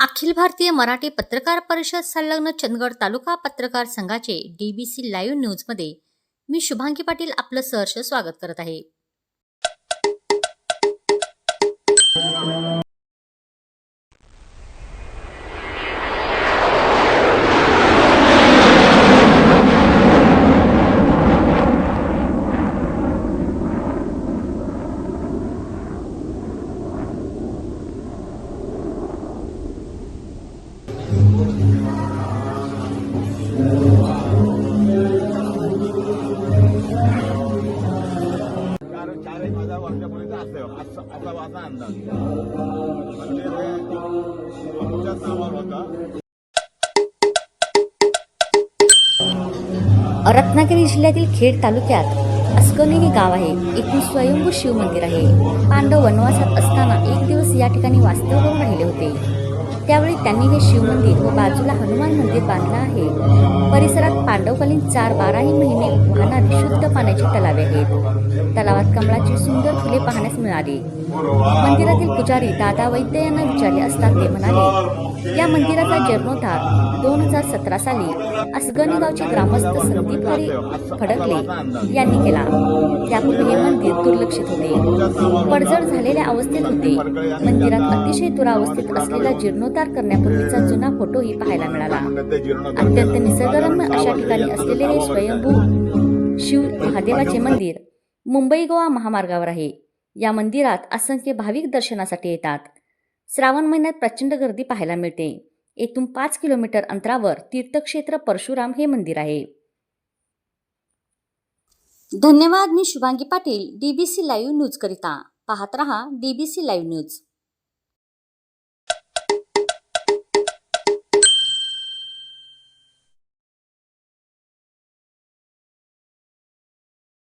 अखिल भारतीय मराठी पत्रकार परिषद संलग्न चंदगड तालुका पत्रकार संघाचे डीबीसी लाईव्ह न्यूजमध्ये मी शुभांगी पाटील आपलं सहर्ष स्वागत करत आहे. असा माझा अंदाज. म्हणजे नावावर होता. रत्नागिरी जिल्ह्यातील खेड तालुक्यात अस्कली हे गाव आहे. एकूण स्वयंभू शिवमंदिर आहे. पांडव वनवासात असताना एक दिवस या ठिकाणी वास्तव राहिले होते. त्यावेळी त्यांनी हे शिव मंदिर व बाजूला हनुमान मंदिर बांधलं आहे. परिसरात पांडवकालीन चार बाराही महिने वाहणारी शुद्ध पाण्याची तलावे आहेत. तलावात कमळाची सुंदर फुले पाहण्यास मिळाली. मंदिरातील पुजारी दादा वैद्य यांना विचारले असता ते म्हणाले या मंदिराचा जीर्णोद्धार दोन हजार सतरा साली असगणी गावचे ग्रामस्थ संदीप हरी फडकले यांनी केला. त्यापूर्वी हे मंदिर दुर्लक्षित होते. पडझड झालेल्या अवस्थेत होते. मंदिरात अतिशय दुरावस्थेत असलेला जीर्णोद्धार करण्यापूर्वीचा जुना फोटोही पाहायला मिळाला. अत्यंत निसर्गरम्य अशा ठिकाणी असलेले हे स्वयंभू शिव महादेवाचे मंदिर मुंबई गोवा महामार्गावर आहे. या मंदिरात असंख्य भाविक दर्शनासाठी येतात. श्रावण महिन्यात प्रचंड गर्दी पाहायला मिळते. येथून पाच किलोमीटर अंतरावर तीर्थक्षेत्र परशुराम हे मंदिर आहे. धन्यवाद मी Shubhangi Patil DBC live news करिता. पाहत रहा डीबीसी लाईव्ह न्यूज